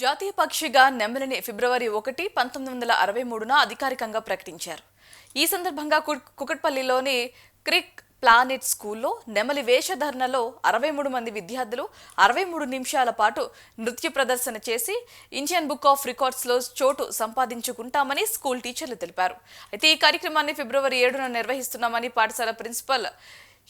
జాతీయ పక్షిగా నెమలిని ఫిబ్రవరి ఒకటి పంతొమ్మిది వందల అరవై మూడున అధికారికంగా ప్రకటించారు. ఈ సందర్భంగా కుకట్పల్లిలోని క్రిక్ ప్లానెట్ స్కూల్లో నెమలి వేషధరణలో అరవై మూడు మంది విద్యార్థులు అరవై మూడు నిమిషాల పాటు నృత్య ప్రదర్శన చేసి ఇండియన్ బుక్ ఆఫ్ రికార్డ్స్లో చోటు సంపాదించుకుంటామని స్కూల్ టీచర్లు తెలిపారు. అయితే ఈ కార్యక్రమాన్ని ఫిబ్రవరి ఏడున నిర్వహిస్తున్నామని పాఠశాల ప్రిన్సిపల్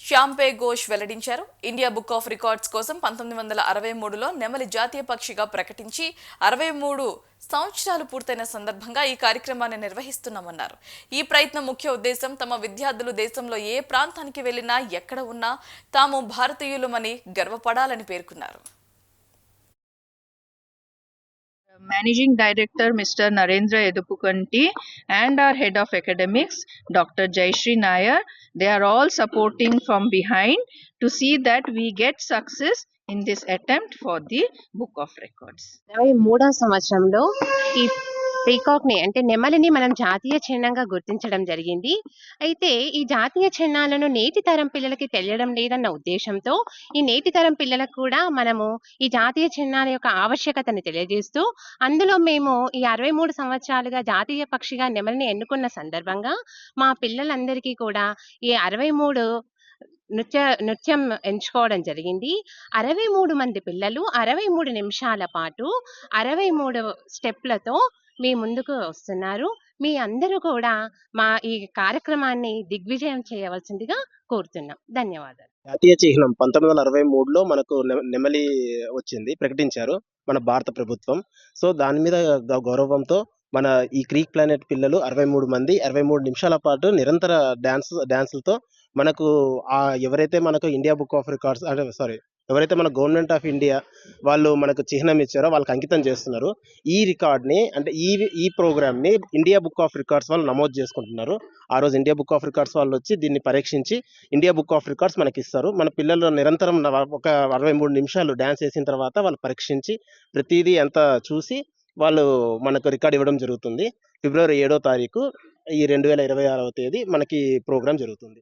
శ్యాంపే ఘోష్ వెల్లడించారు. ఇండియా బుక్ ఆఫ్ రికార్డ్స్ కోసం పంతొమ్మిది వందల అరవై మూడులో నెమలి జాతీయ పక్షిగా ప్రకటించి అరవై మూడు సంవత్సరాలు పూర్తయిన సందర్భంగా ఈ కార్యక్రమాన్ని నిర్వహిస్తున్నామన్నారు. ఈ ప్రయత్నం ముఖ్య ఉద్దేశం తమ విద్యార్థులు దేశంలో ఏ ప్రాంతానికి వెళ్ళినా ఎక్కడ ఉన్నా తాము భారతీయులమని గర్వపడాలని పేర్కొన్నారు. Managing Director Mr. Narendra Edupukanti and our Head of Academics Dr. Jayashri Nair. They are all supporting from behind to see that we get success in this attempt for the Book of Records. ఇరవై మూడవ సంవత్సరంలో ఈ పీకాక్ని అంటే నెమలిని మనం జాతీయ చిహ్నంగా గుర్తించడం జరిగింది. అయితే ఈ జాతీయ చిహ్నాలను నేటి తరం పిల్లలకి తెలియడం లేదన్న ఉద్దేశంతో ఈ నేటి తరం పిల్లలకు కూడా మనము ఈ జాతీయ చిహ్నాల యొక్క ఆవశ్యకతను తెలియజేస్తూ అందులో మేము ఈ అరవై మూడు సంవత్సరాలుగా జాతీయ పక్షిగా నెమలిని ఎన్నుకున్న సందర్భంగా మా పిల్లలందరికీ కూడా ఈ అరవై మూడు నృత్య నృత్యం ఎంచుకోవడం జరిగింది. అరవై మూడు మంది పిల్లలు అరవై మూడు నిమిషాల పాటు అరవై మూడు స్టెప్లతో మీ ముందుకు వస్తున్నారు. మీ అందరూ కూడా మా ఈ కార్యక్రమాన్ని దిగ్విజయం చేయవలసిందిగా కోరుతున్నాం. ధన్యవాదాలు. జాతీయ చిహ్నం పంతొమ్మిది వందల అరవై మూడులో మనకు నెమలి వచ్చింది ప్రకటించారు మన భారత ప్రభుత్వం. సో దాని మీద గ- గౌరవంతో మన ఈ క్రీక్ ప్లానెట్ పిల్లలు అరవై మూడు మంది అరవై మూడు నిమిషాల పాటు నిరంతర డ్యాన్స్ డ్యాన్సులతో మనకు ఆ ఎవరైతే మనకు ఇండియా బుక్ ఆఫ్ రికార్డ్స్ అంటే సారీ ఎవరైతే మన గవర్నమెంట్ ఆఫ్ ఇండియా వాళ్ళు మనకు చిహ్నం ఇచ్చారో వాళ్ళకి అంకితం చేస్తున్నారు ఈ రికార్డ్ని అంటే ఈ ఈ ప్రోగ్రామ్ని ఇండియా బుక్ ఆఫ్ రికార్డ్స్ వాళ్ళు నమోదు చేసుకుంటున్నారు. ఆ రోజు ఇండియా బుక్ ఆఫ్ రికార్డ్స్ వాళ్ళు వచ్చి దీన్ని పరీక్షించి ఇండియా బుక్ ఆఫ్ రికార్డ్స్ మనకి ఇస్తారు మన పిల్లలు నిరంతరం ఒక అరవై మూడు నిమిషాలు డ్యాన్స్ వేసిన తర్వాత వాళ్ళు పరీక్షించి ప్రతిదీ అంతా చూసి వాళ్ళు మనకు రికార్డ్ ఇవ్వడం జరుగుతుంది. ఫిబ్రవరి ఏడో తారీఖు ఈ రెండు వేల ఇరవై ఆరవ తేదీ మనకి ప్రోగ్రామ్ జరుగుతుంది.